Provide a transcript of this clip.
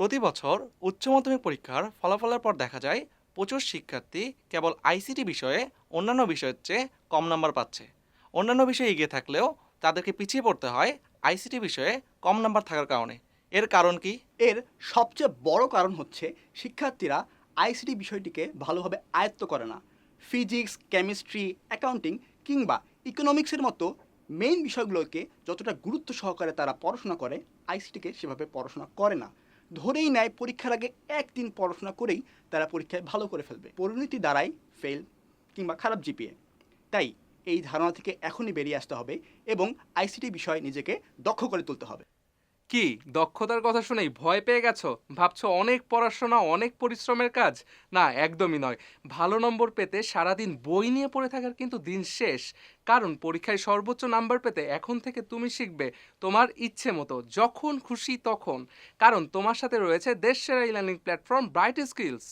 প্রতি বছর উচ্চ মাধ্যমিক পরীক্ষার ফলাফলের পর দেখা যায়, প্রচুর শিক্ষার্থী কেবল আইসিটি বিষয়ে অন্যান্য বিষয়ের চেয়ে কম নাম্বার পাচ্ছে। অন্যান্য বিষয়ে এগিয়ে থাকলেও তাদেরকে পিছিয়ে পড়তে হয় আইসিটি বিষয়ে কম নাম্বার থাকার কারণে। এর কারণ কি? এর সবচেয়ে বড় কারণ হচ্ছে শিক্ষার্থীরা আইসিটি বিষয়টিকে ভালোভাবে আয়ত্ত করে না। ফিজিক্স, কেমিস্ট্রি, অ্যাকাউন্টিং কিংবা ইকোনমিক্সের মতো মেইন বিষয়গুলোকে যতটা গুরুত্ব সহকারে তারা পড়াশোনা করে, আইসিটিকে সেভাবে পড়াশোনা করে না। ধরেই নেয় পরীক্ষার আগে একদিন পড়াশোনা করেই তারা পরীক্ষায় ভালো করে ফেলবে। পরিণতি দ্বারাই ফেল কিংবা খারাপ জিপিএ তাই এই ধারণা থেকে এখনই বেরিয়ে আসতে হবে এবং আইসিটি বিষয়ে নিজেকে দক্ষ করে তুলতে হবে। কি? দক্ষতার কথা শুনেই ভয় পেয়ে গেছো? ভাবছ অনেক পড়াশোনা, অনেক পরিশ্রমের কাজ? না, একদমই নয়। ভালো নম্বর পেতে সারাদিন বই নিয়ে পড়ে থাকার কিন্তু দিন শেষ। কারণ পরীক্ষায় সর্বোচ্চ নাম্বার পেতে এখন থেকে তুমি শিখবে তোমার ইচ্ছে মতো, যখন খুশি তখন। কারণ তোমার সাথে রয়েছে দেশ সেরা ইলার্নিং প্ল্যাটফর্ম ব্রাইট স্কিলস